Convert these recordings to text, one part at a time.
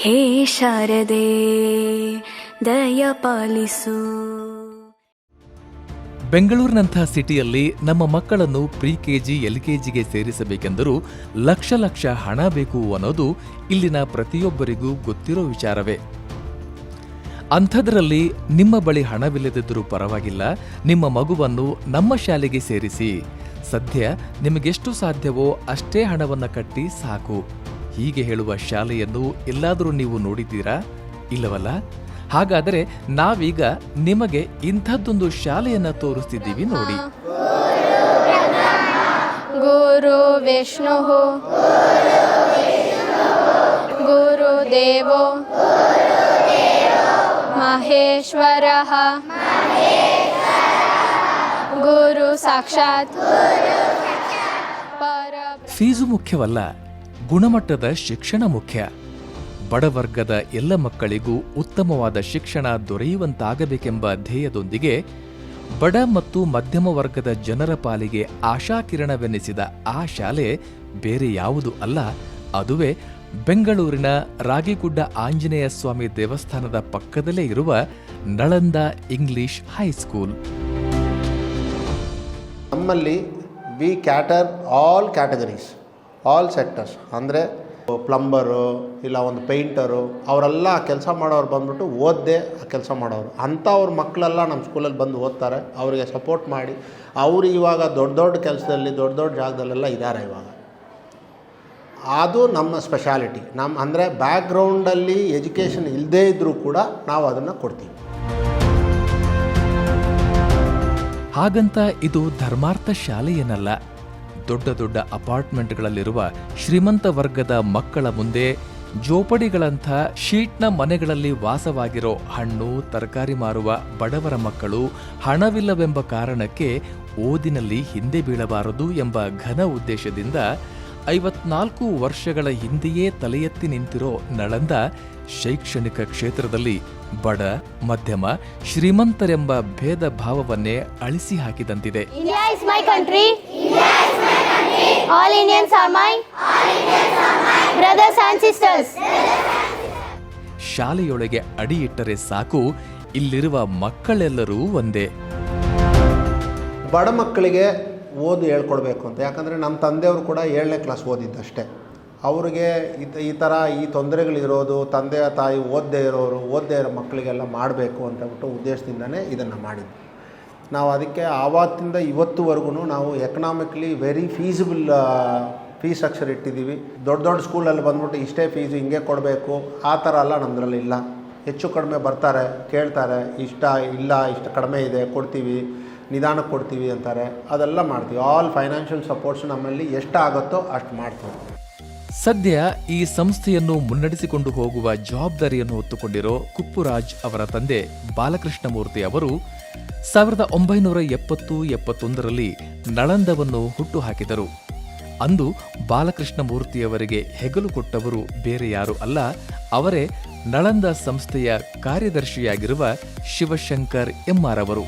ಹೇ ಶಾರದೆ, ದಯ ಪಾಲಿಸು. ಬೆಂಗಳೂರಿನಂಥ ಸಿಟಿಯಲ್ಲಿ ನಮ್ಮ ಮಕ್ಕಳನ್ನು ಪ್ರಿ ಕೆಜಿ ಎಲ್ ಕೆಜಿಗೆ ಸೇರಿಸಬೇಕೆಂದರೂ ಲಕ್ಷ ಲಕ್ಷ ಹಣ ಬೇಕು ಅನ್ನೋದು ಇಲ್ಲಿನ ಪ್ರತಿಯೊಬ್ಬರಿಗೂ ಗೊತ್ತಿರೋ ವಿಚಾರವೇ. ಅಂಥದ್ರಲ್ಲಿ ನಿಮ್ಮ ಬಳಿ ಹಣವಿಲ್ಲದಿದ್ದರೂ ಪರವಾಗಿಲ್ಲ, ನಿಮ್ಮ ಮಗುವನ್ನು ನಮ್ಮ ಶಾಲೆಗೆ ಸೇರಿಸಿ. ಸದ್ಯ ನಿಮಗೆಷ್ಟು ಸಾಧ್ಯವೋ ಅಷ್ಟೇ ಹಣವನ್ನು ಕಟ್ಟಿ ಸಾಕು. ಹೀಗೆ ಹೇಳುವ ಶಾಲೆಯನ್ನು ಎಲ್ಲಾದರೂ ನೀವು ನೋಡಿದ್ದೀರಾ? ಇಲ್ಲವಲ್ಲ? ಹಾಗಾದರೆ ನಾವೀಗ ನಿಮಗೆ ಇಂಥದ್ದೊಂದು ಶಾಲೆಯನ್ನು ತೋರಿಸ್ತಿದ್ದೀವಿ ನೋಡಿ. ಗುರು ವಿಷ್ಣು. ಗುರುದೇವೋ ಮಹೇಶ್ವರ. ಗುರು ಸಾಕ್ಷಾತ್. ಫೀಸು ಮುಖ್ಯವಲ್ಲ. ಗುಣಮಟ್ಟದ ಶಿಕ್ಷಣ ಮುಖ್ಯ. ಬಡವರ್ಗದ ಎಲ್ಲ ಮಕ್ಕಳಿಗೂ ಉತ್ತಮವಾದ ಶಿಕ್ಷಣ ದೊರೆಯುವಂತಾಗಬೇಕೆಂಬ ಧ್ಯೇಯದೊಂದಿಗೆ ಬಡ ಮತ್ತು ಮಧ್ಯಮ ವರ್ಗದ ಜನರ ಪಾಲಿಗೆ ಆಶಾಕಿರಣವೆನಿಸಿದ ಆ ಶಾಲೆ ಬೇರೆ ಯಾವುದು ಅಲ್ಲ, ಅದುವೇ ಬೆಂಗಳೂರಿನ ರಾಗಿಗುಡ್ಡ ಆಂಜನೇಯ ಸ್ವಾಮಿ ದೇವಸ್ಥಾನದ ಪಕ್ಕದಲ್ಲೇ ಇರುವ ನಳಂದ ಇಂಗ್ಲಿಷ್ ಹೈಸ್ಕೂಲ್ ನಮ್ಮಲ್ಲಿ we cater all categories. All sectors ಅಂದರೆ ಪ್ಲಂಬರು ಇಲ್ಲ ಒಂದು ಪೇಂಟರು ಅವರೆಲ್ಲ ಆ ಕೆಲಸ ಮಾಡೋರು ಬಂದ್ಬಿಟ್ಟು ಓದ್ದೆ ಆ ಕೆಲಸ ಮಾಡೋರು. ಅಂಥವ್ರ ಮಕ್ಕಳೆಲ್ಲ ನಮ್ಮ ಸ್ಕೂಲಲ್ಲಿ ಬಂದು ಓದ್ತಾರೆ. ಅವರಿಗೆ ಸಪೋರ್ಟ್ ಮಾಡಿ. ಅವರು ಇವಾಗ ದೊಡ್ಡ ದೊಡ್ಡ ಕೆಲಸದಲ್ಲಿ, ದೊಡ್ಡ ದೊಡ್ಡ ಜಾಗದಲ್ಲೆಲ್ಲ ಇದ್ದಾರೆ ಇವಾಗ. ಅದು ನಮ್ಮ ಸ್ಪೆಷಾಲಿಟಿ ನಮ್ಮ ಅಂದರೆ ಬ್ಯಾಕ್ಗ್ರೌಂಡಲ್ಲಿ ಎಜುಕೇಷನ್ ಇಲ್ಲದೇ ಇದ್ದರೂ ಕೂಡ ನಾವು ಅದನ್ನು ಕೊಡ್ತೀವಿ. ಹಾಗಂತ ಇದು ಧರ್ಮಾರ್ಥ ಶಾಲೆಯೇನಲ್ಲ. ದೊಡ್ಡ ದೊಡ್ಡ ಅಪಾರ್ಟ್ಮೆಂಟ್ಗಳಲ್ಲಿರುವ ಶ್ರೀಮಂತ ವರ್ಗದ ಮಕ್ಕಳ ಮುಂದೆ ಜೋಪಡಿಗಳಂಥ ಶೀಟ್ನ ಮನೆಗಳಲ್ಲಿ ವಾಸವಾಗಿರೋ ಹಣ್ಣು, ತರಕಾರಿ ಮಾರುವ ಬಡವರ ಮಕ್ಕಳು ಹಣವಿಲ್ಲವೆಂಬ ಕಾರಣಕ್ಕೆ ಓದಿನಲ್ಲಿ ಹಿಂದೆ ಬೀಳಬಾರದು ಎಂಬ ಘನ ಉದ್ದೇಶದಿಂದ ಐವತ್ನಾಲ್ಕು ವರ್ಷಗಳ ಹಿಂದೆಯೇ ತಲೆ ಎತ್ತಿ ನಿಂತಿರೋ ನಳಂದ ಶೈಕ್ಷಣಿಕ ಕ್ಷೇತ್ರದಲ್ಲಿ ಬಡ, ಮಧ್ಯಮ, ಶ್ರೀಮಂತರೆಂಬ ಭೇದ ಭಾವವನ್ನೇ ಅಳಿಸಿ ಹಾಕಿದಂತಿದೆ India is my country. All Indians are my brothers and sisters. ಶಾಲೆಯೊಳಗೆ ಅಡಿಯಿಟ್ಟರೆ ಸಾಕು ಇಲ್ಲಿರುವ ಮಕ್ಕಳೆಲ್ಲರೂ ಒಂದೇ. ಬಡ ಮಕ್ಕಳಿಗೆ ಓದು ಹೇಳ್ಕೊಡ್ಬೇಕು ಅಂತ. ಯಾಕಂದರೆ ನಮ್ಮ ತಂದೆಯವರು ಕೂಡ ಏಳನೇ ಕ್ಲಾಸ್ ಓದಿದ್ದಷ್ಟೇ. ಅವರಿಗೆ ಈ ತ- ಈ ಥರ ಈ ತೊಂದರೆಗಳಿರೋದು ತಂದೆ ತಾಯಿ ಓದದೇ ಇರೋರು ಓದದೇ ಇರೋ ಮಕ್ಕಳಿಗೆಲ್ಲ ಮಾಡಬೇಕು ಅಂತ ಹೇಳ್ಬಿಟ್ಟು ಉದ್ದೇಶದಿಂದನೇ ಇದನ್ನು ಮಾಡಿದ್ದು. ನಾವು ಅದಕ್ಕೆ ಆವತ್ತಿಂದ ಇವತ್ತುವರೆಗೂ ನಾವು economically very feasible fee structure ಇಟ್ಟಿದ್ದೀವಿ. ದೊಡ್ಡ ದೊಡ್ಡ ಸ್ಕೂಲಲ್ಲಿ ಬಂದ್ಬಿಟ್ಟು ಇಷ್ಟೇ ಫೀಸು ಹಿಂಗೆ ಕೊಡಬೇಕು. ಆ ಥರ ಎಲ್ಲ ನಮ್ಮದ್ರಲ್ಲಿ ಇಲ್ಲ. ಹೆಚ್ಚು ಕಡಿಮೆ ಬರ್ತಾರೆ, ಕೇಳ್ತಾರೆ, ಇಷ್ಟ, ಇಲ್ಲ, ಇಷ್ಟು ಕಡಿಮೆ ಇದೆ, ಕೊಡ್ತೀವಿ, ನಿಧಾನಕ್ಕೆ ಕೊಡ್ತೀವಿ ಅಂತಾರೆ. ಅದೆಲ್ಲ ಮಾಡ್ತೀವಿ. ಆಲ್ ಫೈನಾನ್ಷಿಯಲ್ ಸಪೋರ್ಟ್ಸ್ ನಮ್ಮಲ್ಲಿ ಎಷ್ಟು ಆಗುತ್ತೋ ಅಷ್ಟು ಮಾಡ್ತೀವಿ. ಸದ್ಯ ಈ ಸಂಸ್ಥೆಯನ್ನು ಮುನ್ನಡೆಸಿಕೊಂಡು ಹೋಗುವ ಜವಾಬ್ದಾರಿಯನ್ನು ಹೊತ್ತುಕೊಂಡಿರೋ ಕುಪ್ಪುರಾಜ್ ಅವರ ತಂದೆ ಬಾಲಕೃಷ್ಣಮೂರ್ತಿ ಅವರು ಸಾವಿರದ ಒಂಬೈನೂರ ಎಪ್ಪತ್ತು ಎಪ್ಪತ್ತೊಂದರಲ್ಲಿ ನಳಂದವನ್ನು ಹುಟ್ಟುಹಾಕಿದರು. ಅಂದು ಬಾಲಕೃಷ್ಣಮೂರ್ತಿಯವರಿಗೆ ಹೆಗಲು ಕೊಟ್ಟವರು ಬೇರೆ ಯಾರು ಅಲ್ಲ, ಅವರೇ ನಳಂದ ಸಂಸ್ಥೆಯ ಕಾರ್ಯದರ್ಶಿಯಾಗಿರುವ ಶಿವಶಂಕರ್ ಎಂಆರ್ ಅವರು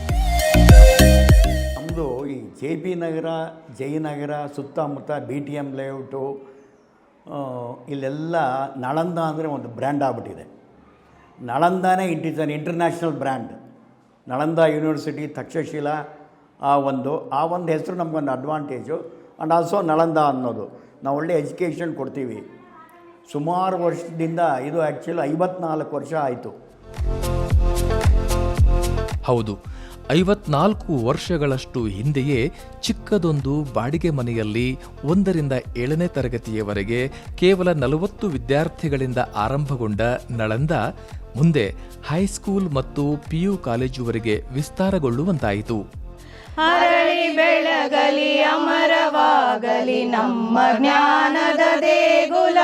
ನಮ್ಮದು ಈ ಜೆ ಬಿ ನಗರ ಜಯನಗರ ಸುತ್ತಮುತ್ತ ಬಿ ಟಿ ಎಂ ಲೇಔಟು ಇಲ್ಲೆಲ್ಲ ನಳಂದ ಅಂದರೆ ಒಂದು ಬ್ರ್ಯಾಂಡ್ ಆಗ್ಬಿಟ್ಟಿದೆ. ನಳಂದಾನೇ it an international brand. Nalanda university Takshashila ಆ ಒಂದು ಆ ಒಂದು ಹೆಸರು ನಮಗೊಂದು ಅಡ್ವಾಂಟೇಜು ಆ್ಯಂಡ್ ಆಲ್ಸೋ ನಳಂದ ಅನ್ನೋದು. ನಾವು ಒಳ್ಳೆ ಎಜುಕೇಷನ್ ಕೊಡ್ತೀವಿ. ಸುಮಾರು ವರ್ಷದಿಂದ ಇದು ಆ್ಯಕ್ಚುಲಿ ಐವತ್ನಾಲ್ಕು ವರ್ಷ ಆಯಿತು. ಹೌದು. ಐವತ್ನಾಲ್ಕು ವರ್ಷಗಳಷ್ಟು ಹಿಂದೆಯೇ ಚಿಕ್ಕದೊಂದು ಬಾಡಿಗೆ ಮನೆಯಲ್ಲಿ ಒಂದರಿಂದ ಏಳನೇ ತರಗತಿಯವರೆಗೆ ಕೇವಲ ನಲವತ್ತು ವಿದ್ಯಾರ್ಥಿಗಳಿಂದ ಆರಂಭಗೊಂಡ ನಳಂದ ಮುಂದೆ ಹೈಸ್ಕೂಲ್ ಮತ್ತು ಪಿಯು ಕಾಲೇಜುವರೆಗೆ ವಿಸ್ತಾರಗೊಳ್ಳುವಂತಾಯಿತು. ಅರಳಿ ಬೆಳಗಲಿ ಅಮರವಾಗಲಿ ನಮ್ಮ ಜ್ಞಾನದ ದೇಗುಲ,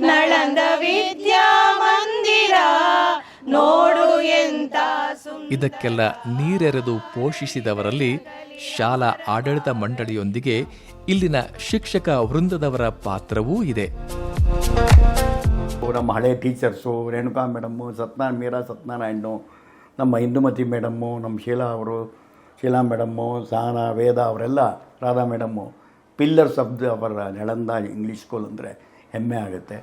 ನಳಂದ ವಿದ್ಯಾ ಮಂದಿರ ನೋಡು ಎಂತ ಇದಕ್ಕೆಲ್ಲ ನೀರೆರೆದು ಪೋಷಿಸಿದವರಲ್ಲಿ ಶಾಲಾ ಆಡಳಿತ ಮಂಡಳಿಯೊಂದಿಗೆ ಇಲ್ಲಿನ ಶಿಕ್ಷಕ ವೃಂದದವರ ಪಾತ್ರವೂ ಇದೆ. ನಮ್ಮ ಹಳೆ ಟೀಚರ್ಸು, ರೇಣುಕಾ ಮೇಡಮ್ಮು, ಸತ್ಯನಾರಾಯಣ, ಮೀರಾ ಸತ್ಯನಾರಾಯಣು, ನಮ್ಮ ಇಂದುಮತಿ ಮೇಡಮ್ಮು, ನಮ್ಮ ಶೀಲಾ ಅವರು, ಶೀಲಾ ಮೇಡಮ್ಮು ಸಹನಾ ವೇದ ಅವರೆಲ್ಲ, Radha madam, pillars of the ಅವರ ನೆಳಂದ ಇಂಗ್ಲೀಷ್ ಸ್ಕೂಲ್ ಅಂದರೆ ಹೆಮ್ಮೆ ಆಗುತ್ತೆ.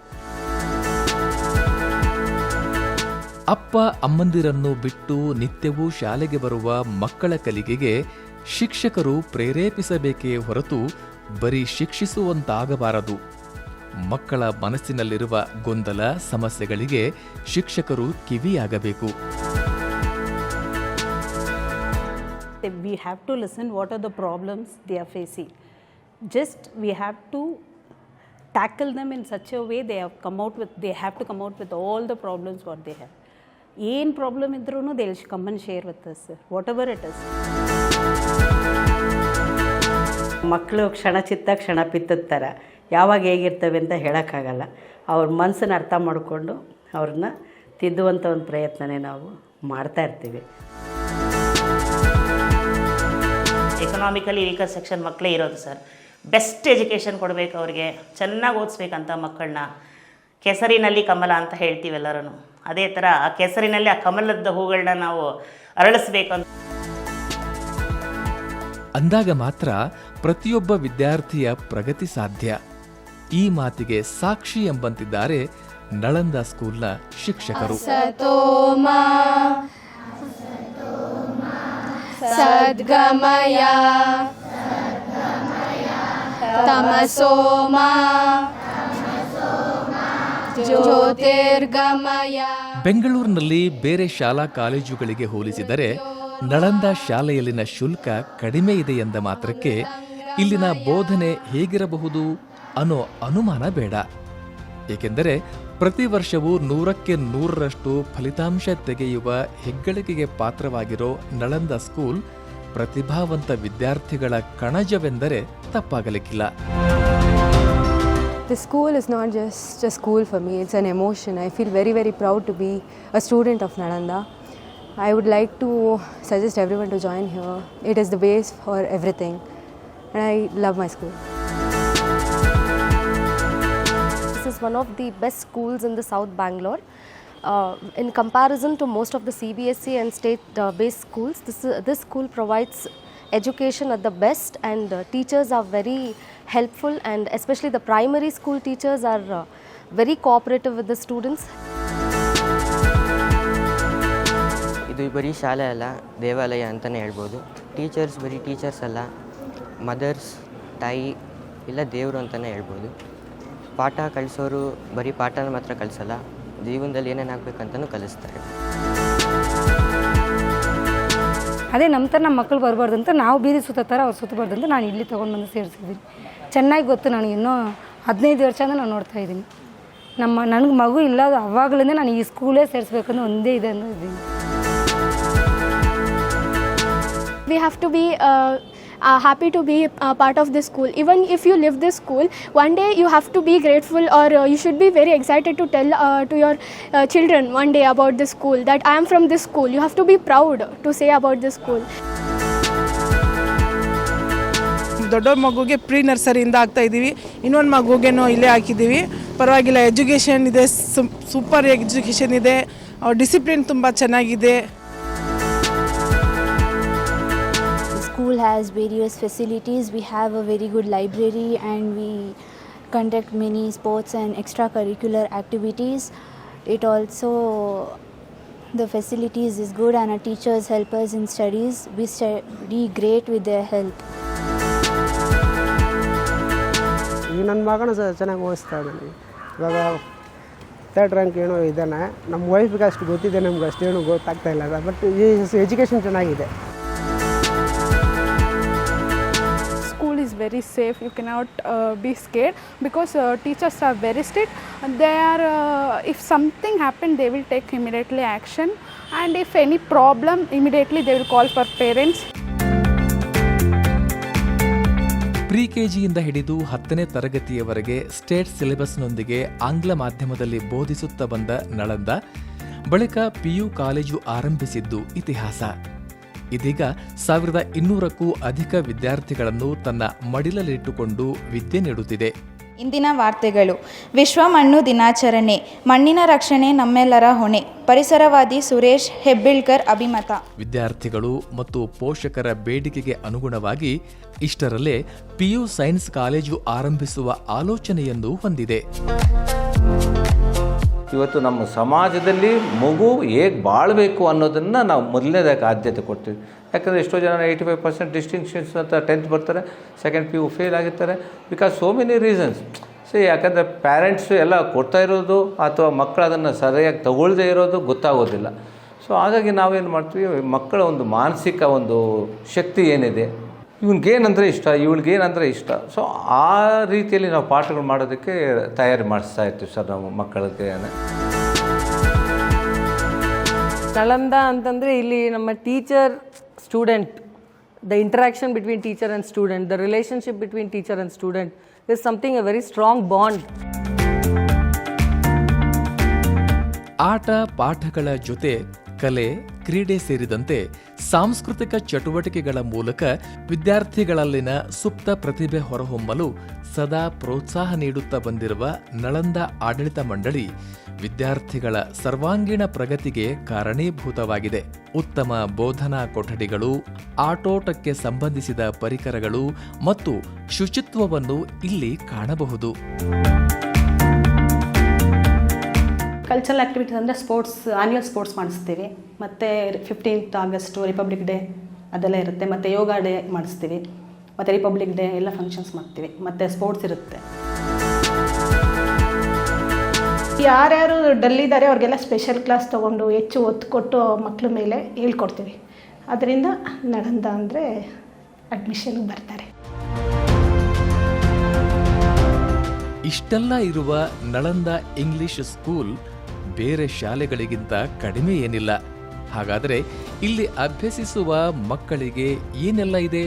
ಅಪ್ಪ ಅಮ್ಮಂದಿರನ್ನು ಬಿಟ್ಟು ನಿತ್ಯವೂ ಶಾಲೆಗೆ ಬರುವ ಮಕ್ಕಳ ಕಲಿಕೆಗೆ ಶಿಕ್ಷಕರು ಪ್ರೇರೇಪಿಸಬೇಕೇ ಹೊರತು ಬರೀ ಶಿಕ್ಷಿಸುವಂತಾಗಬಾರದು. ಮಕ್ಕಳ ಮನಸ್ಸಿನಲ್ಲಿರುವ ಗೊಂದಲ ಸಮಸ್ಯೆಗಳಿಗೆ ಶಿಕ್ಷಕರು ಕಿವಿಯಾಗಬೇಕು. We have to listen what are the problems they are facing just we have to tackle them in such a way they have come out with they have to come out with all the problems what they have. ಏನು problem ಇದ್ರೂ they will come and share with us whatever it is ಮಕ್ಕಳು ಕ್ಷಣ ಚಿತ್ತ ಕ್ಷಣ ಪಿತ್ತದ ಥರ ಯಾವಾಗ ಹೇಗಿರ್ತವೆ ಅಂತ ಹೇಳೋಕ್ಕಾಗಲ್ಲ. ಅವ್ರ ಮನಸ್ಸನ್ನು ಅರ್ಥ ಮಾಡಿಕೊಂಡು ಅವ್ರನ್ನ ತಿದ್ದುವಂಥ ಒಂದು ಪ್ರಯತ್ನನೇ ನಾವು ಮಾಡ್ತಾ ಇರ್ತೀವಿ. ಎಕನಾಮಿಕಲಿ ವೀಕರ್ ಸೆಕ್ಷನ್ ಮಕ್ಕಳೇ ಇರೋದು ಸರ್ ಬೆಸ್ಟ್ ಎಜುಕೇಷನ್ ಕೊಡಬೇಕು ಅವ್ರಿಗೆ. ಚೆನ್ನಾಗಿ ಓದಿಸ್ಬೇಕಂತ ಮಕ್ಕಳನ್ನ ಕೆಸರಿನಲ್ಲಿ ಕಮಲ ಅಂತ ಹೇಳ್ತೀವಿ ಎಲ್ಲರೂ ಅದೇ ಥರ ಆ ಕೆಸರಿನಲ್ಲಿ ಆ ಕಮಲದ ಹೂಗಳನ್ನ ನಾವು ಅರಳಿಸ್ಬೇಕು ಅಂತ ಅಂದಾಗ ಮಾತ್ರ ಪ್ರತಿಯೊಬ್ಬ ವಿದ್ಯಾರ್ಥಿಯ ಪ್ರಗತಿ ಸಾಧ್ಯ. ಈ ಮಾತಿಗೆ ಸಾಕ್ಷಿ ಎಂಬಂತಿದ್ದಾರೆ ನಳಂದ ಸ್ಕೂಲ್ನ ಶಿಕ್ಷಕರು. ಸತೋಮ ಸದ್ಗಮಯ ತಮಸೋಮ ಜ್ಯೋತಿರ್ಗಮಯ. ಬೆಂಗಳೂರಿನಲ್ಲಿ ಬೇರೆ ಶಾಲಾ ಕಾಲೇಜುಗಳಿಗೆ ಹೋಲಿಸಿದರೆ ನಳಂದ ಶಾಲೆಯಲ್ಲಿನ ಶುಲ್ಕ ಕಡಿಮೆ ಇದೆ ಎಂದ ಮಾತ್ರಕ್ಕೆ ಇಲ್ಲಿನ ಬೋಧನೆ ಹೇಗಿರಬಹುದು ಅನ್ನೋ ಅನುಮಾನ ಬೇಡ. ಏಕೆಂದರೆ ಪ್ರತಿ ವರ್ಷವೂ ನೂರಕ್ಕೆ ನೂರರಷ್ಟು ಫಲಿತಾಂಶ ತೆಗೆಯುವ ಹೆಗ್ಗಳಿಕೆಗೆ ಪಾತ್ರವಾಗಿರೋ ನಳಂದ ಸ್ಕೂಲ್ ಪ್ರತಿಭಾವಂತ ವಿದ್ಯಾರ್ಥಿಗಳ ಕಣಜವೆಂದರೆ ತಪ್ಪಾಗಲಿಕ್ಕಿಲ್ಲ. The school is not just a school for me, it's an emotion. I feel very, very proud to be a student of Nalanda. I would like to suggest everyone to join here. It is the base for everything, and I love my school. This is one of the best schools in the South Bangalore. Uh, in comparison to most of the CBSE and state-based schools, this, this school provides education at the best and uh, teachers are very helpful and especially the primary school teachers are uh, very cooperative with the students. ಇದು ಬರೀ ಶಾಲೆ ಅಲ್ಲ ದೇವಾಲಯ ಅಂತಲೇ ಹೇಳ್ಬೋದು teachers ಬರೀ teachers ಅಲ್ಲ mother's ತಾಯಿ ಇಲ್ಲ ದೇವರು ಅಂತಲೇ ಹೇಳ್ಬೋದು ಪಾಠ ಕಲಿಸೋರು ಬರೀ ಪಾಠನ ಮಾತ್ರ ಕಲಿಸಲ್ಲ ಜೀವನದಲ್ಲಿ ಏನೇನಾಗಬೇಕಂತಲೂ ಕಲಿಸ್ತಾರೆ ಅದೇ ನಮ್ಮ ಥರ ನಮ್ಮ ಮಕ್ಕಳು ಬರಬಾರ್ದು ಅಂತ ನಾವು ಬೀದಿ ಸುತ್ತ ಥರ ಅವ್ರು ಸುತ್ತಬಾರ್ದು ಅಂತ ನಾನು ಇಲ್ಲಿ ತೊಗೊಂಡು ಬಂದು ಸೇರಿಸಿದ್ದೀನಿ. ಚೆನ್ನಾಗಿ ಗೊತ್ತು ನಾನು ಇನ್ನೂ ಹದಿನೈದು ವರ್ಷದಿಂದ ನಾನು ನೋಡ್ತಾ ಇದ್ದೀನಿ. ನಮ್ಮ ನನಗೆ ಮಗು ಇಲ್ಲ ಅವಾಗಲಿಂದ ನಾನು ಈ ಸ್ಕೂಲೇ ಸೇರಿಸ್ಬೇಕಂದ್ರೆ ಒಂದೇ ಇದೆ ಅನ್ನೋ we have to be uh, uh, happy to be a part of this school even if you leave this school one day you have to be grateful or uh, you should be very excited to tell uh, to your uh, children one day about this school that i am from this school you have to be proud to say about this school ದೊಡ್ಡವ್ರ ಮಗುಗೆ pre ನರ್ಸರಿಯಿಂದ ಆಗ್ತಾ ಇದ್ದೀವಿ ಇನ್ನೊಂದು ಮಗುಗೇನೋ ಇಲ್ಲೇ ಹಾಕಿದ್ದೀವಿ ಪರವಾಗಿಲ್ಲ education ಇದೆ ಸೂಪರ್ ಎಜುಕೇಷನ್ ಇದೆ ಡಿಸಿಪ್ಲಿನ್ ತುಂಬ ಚೆನ್ನಾಗಿದೆ has various facilities. We have a very good library and we conduct many sports and extracurricular activities. It also the facilities is good and our teachers help us in studies. We study great with their help. ಈಗ ನನ್ನ ಮಗನ ಚೆನ್ನಾಗಿ ಓದಿಸ್ತಾ ಇದ್ದಾನೆ ಇವಾಗ third rank ಏನೋ ಇದ್ದಾನೆ ನಮ್ಮ ವೈಫ್ಗೆ ಅಷ್ಟು ಗೊತ್ತಿದೆ ನಮ್ಗೆ ಅಷ್ಟೇನು ಗೊತ್ತಾಗ್ತಾ ಇಲ್ಲ ಬಟ್ ಈ ಎಜುಕೇಷನ್ ಚೆನ್ನಾಗಿದೆ very safe you cannot uh, be scared because uh, teachers are very strict they are uh, if something happened they will take immediately action and if any problem immediately they will call for parents pre ಕೆಜಿಯಿಂದ ಹಿಡಿದು ಹತ್ತನೇ ತರಗತಿಯವರೆಗೆ state ಸಿಲೆಬಸ್ನೊಂದಿಗೆ ಆಂಗ್ಲ ಮಾಧ್ಯಮದಲ್ಲಿ ಬೋಧಿಸುತ್ತಾ ಬಂದ ನಳಂದ ಬಳಿಕ PU college ಆರಂಭಿಸಿದ್ದು ಇತಿಹಾಸ ಇದೀಗ ಸಾವಿರದ ಇನ್ನೂರಕ್ಕೂ ಅಧಿಕ ವಿದ್ಯಾರ್ಥಿಗಳನ್ನು ತನ್ನ ಮಡಿಲಲ್ಲಿಟ್ಟುಕೊಂಡು ವಿದ್ಯೆ ನೀಡುತ್ತಿದೆ. ಇಂದಿನ ವಾರ್ತೆಗಳು. ವಿಶ್ವ ಮಣ್ಣು ದಿನಾಚರಣೆ. ಮಣ್ಣಿನ ರಕ್ಷಣೆ ನಮ್ಮೆಲ್ಲರ ಹೊಣೆ. ಪರಿಸರವಾದಿ ಸುರೇಶ್ ಹೆಬ್ಬಿಳ್ಕರ್ ಅಭಿಮತ. ವಿದ್ಯಾರ್ಥಿಗಳು ಮತ್ತು ಪೋಷಕರ ಬೇಡಿಕೆಗೆ ಅನುಗುಣವಾಗಿ ಇಷ್ಟರಲ್ಲೇ ಪಿಯು ಸೈನ್ಸ್ ಕಾಲೇಜು ಆರಂಭಿಸುವ ಆಲೋಚನೆಯನ್ನು ಹೊಂದಿದೆ. ಇವತ್ತು ನಮ್ಮ ಸಮಾಜದಲ್ಲಿ ಮಗು ಹೇಗೆ ಬಾಳಬೇಕು ಅನ್ನೋದನ್ನು ನಾವು ಮೊದಲನೇದಾಗಿ ಆದ್ಯತೆ ಕೊಡ್ತೀವಿ. ಯಾಕಂದರೆ ಎಷ್ಟೋ ಜನ ಏಯ್ಟಿ ಫೈವ್ ಪರ್ಸೆಂಟ್ ಡಿಸ್ಟಿಂಕ್ಷನ್ಸ್ ಅಂತ ಟೆಂತ್ ಬರ್ತಾರೆ ಸೆಕೆಂಡ್ ಪಿ ಯು ಫೇಲ್ ಆಗಿರ್ತಾರೆ because so many reasons so ಯಾಕಂದರೆ ಪ್ಯಾರೆಂಟ್ಸು ಎಲ್ಲ ಕೊಡ್ತಾ ಇರೋದು ಅಥವಾ ಮಕ್ಕಳು ಅದನ್ನು ಸರಿಯಾಗಿ ತಗೊಳ್ಳದೇ ಇರೋದು ಗೊತ್ತಾಗೋದಿಲ್ಲ. ಸೊ ಹಾಗಾಗಿ ನಾವೇನು ಮಾಡ್ತೀವಿ, ಮಕ್ಕಳ ಒಂದು ಮಾನಸಿಕ ಒಂದು ಶಕ್ತಿ ಏನಿದೆ ಇವನಿಗೇನಂದರೆ ಇಷ್ಟ ಇವಳಿಗೇನಂದರೆ ಇಷ್ಟ. ಸೊ ಆ ರೀತಿಯಲ್ಲಿ ನಾವು ಪಾಠಗಳು ಮಾಡೋದಕ್ಕೆ ತಯಾರಿ ಮಾಡಿಸ್ತಾ ಇರ್ತೀವಿ ಸರ್ ನಾವು ಮಕ್ಕಳಿಗೆ. ನಳಂದ ಅಂತಂದರೆ ಇಲ್ಲಿ ನಮ್ಮ teacher student the interaction between teacher and student the relationship between teacher and student is something a very strong bond. ಆಟ ಪಾಠಗಳ ಜೊತೆ ಕಲೆ, ಕ್ರೀಡೆ ಸೇರಿದಂತೆ ಸಾಂಸ್ಕೃತಿಕ ಚಟುವಟಿಕೆಗಳ ಮೂಲಕ ವಿದ್ಯಾರ್ಥಿಗಳಲ್ಲಿನ ಸುಪ್ತ ಪ್ರತಿಭೆ ಹೊರಹೊಮ್ಮಲು ಸದಾ ಪ್ರೋತ್ಸಾಹ ನೀಡುತ್ತಾ ಬಂದಿರುವ ನಳಂದ ಆಡಳಿತ ಮಂಡಳಿ ವಿದ್ಯಾರ್ಥಿಗಳ ಸರ್ವಾಂಗೀಣ ಪ್ರಗತಿಗೆ ಕಾರಣೀಭೂತವಾಗಿದೆ. ಉತ್ತಮ ಬೋಧನಾ ಕೊಠಡಿಗಳು, ಆಟೋಟಕ್ಕೆ ಸಂಬಂಧಿಸಿದ ಪರಿಕರಗಳು ಮತ್ತು ಶುಚಿತ್ವವನ್ನು ಇಲ್ಲಿ ಕಾಣಬಹುದು. ಕಲ್ಚರಲ್ ಆ್ಯಕ್ಟಿವಿಟೀಸ್ ಅಂದರೆ ಸ್ಪೋರ್ಟ್ಸ್ ಆ್ಯನ್ಯುವಲ್ ಸ್ಪೋರ್ಟ್ಸ್ ಮಾಡಿಸ್ತೀವಿ. ಮತ್ತು ಫಿಫ್ಟೀನ್ತ್ ಆಗಸ್ಟು ರಿಪಬ್ಲಿಕ್ ಡೇ ಅದೆಲ್ಲ ಇರುತ್ತೆ. ಮತ್ತು ಯೋಗ ಡೇ ಮಾಡಿಸ್ತೀವಿ. ಮತ್ತು ರಿಪಬ್ಲಿಕ್ ಡೇ ಎಲ್ಲ ಫಂಕ್ಷನ್ಸ್ ಮಾಡ್ತೀವಿ. ಮತ್ತು ಸ್ಪೋರ್ಟ್ಸ್ ಇರುತ್ತೆ. ಯಾರ್ಯಾರು ಡಲ್ಲಿದ್ದಾರೆ ಅವ್ರಿಗೆಲ್ಲ ಸ್ಪೆಷಲ್ ಕ್ಲಾಸ್ ತೊಗೊಂಡು ಹೆಚ್ಚು ಒತ್ತು ಕೊಟ್ಟು ಮಕ್ಕಳ ಮೇಲೆ ಹೇಳ್ಕೊಡ್ತೀವಿ. ಅದರಿಂದ ನಡಂದ ಅಂದರೆ ಅಡ್ಮಿಷನ್ಗೆ ಬರ್ತಾರೆ. ಇಷ್ಟೆಲ್ಲ ಇರುವ ನಳಂದ ಇಂಗ್ಲಿಷ್ ಸ್ಕೂಲ್ ಬೇರೆ ಶಾಲೆಗಳಿಗಿಂತ ಕಡಿಮೆ ಏನಿಲ್ಲ ಹಾಗಾದರೆ ಇಲ್ಲಿ ಅಭ್ಯಸಿಸುವ ಮಕ್ಕಳಿಗೆ ಏನೆಲ್ಲ ಇದೆ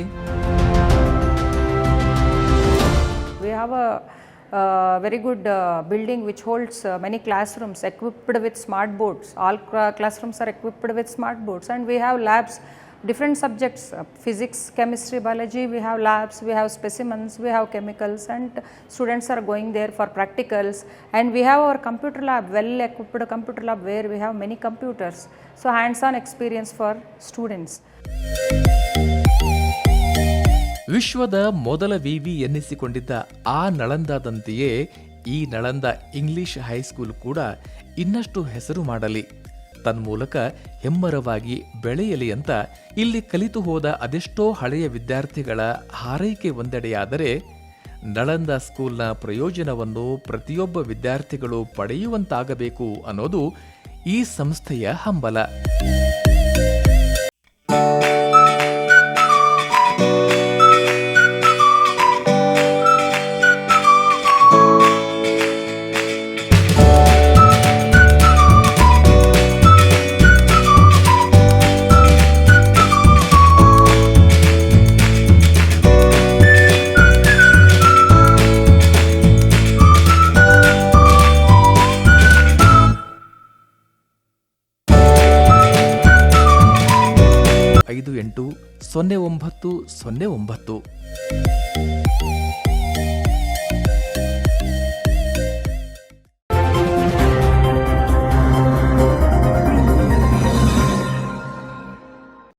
uh, very good uh, building which holds uh, many classrooms equipped with smart boards. All cla- classrooms are equipped with smart boards, and we have labs, different subjects uh, physics, chemistry, biology. We have labs, we have specimens, we have chemicals, and students are going there for practicals. And we have our computer lab, well equipped computer lab where we have many computers. So, hands on experience for students. ವಿಶ್ವದ ಮೊದಲ ವಿವಿ ಎನ್ನಿಸಿಕೊಂಡಿದ್ದ ಆ ನಳಂದಾದಂತೆಯೇ ಈ Nalanda English high school ಕೂಡ ಇನ್ನಷ್ಟು ಹೆಸರು ಮಾಡಲಿ ತನ್ಮೂಲಕ ಹೆಮ್ಮರವಾಗಿ ಬೆಳೆಯಲಿ ಅಂತ ಇಲ್ಲಿ ಕಲಿತು ಹೋದ ಅದೆಷ್ಟೋ ಹಳೆಯ ವಿದ್ಯಾರ್ಥಿಗಳ ಹಾರೈಕೆ ಒಂದೆಡೆಯಾದರೆ ನಳಂದ ಸ್ಕೂಲ್ನ ಪ್ರಯೋಜನವನ್ನು ಪ್ರತಿಯೊಬ್ಬ ವಿದ್ಯಾರ್ಥಿಗಳು ಪಡೆಯುವಂತಾಗಬೇಕು ಅನ್ನೋದು ಈ ಸಂಸ್ಥೆಯ ಹಂಬಲ. ಸೊನ್ನೆ ಒಂಬತ್ತು ಸೊನ್ನೆ ಒಂಬತ್ತು.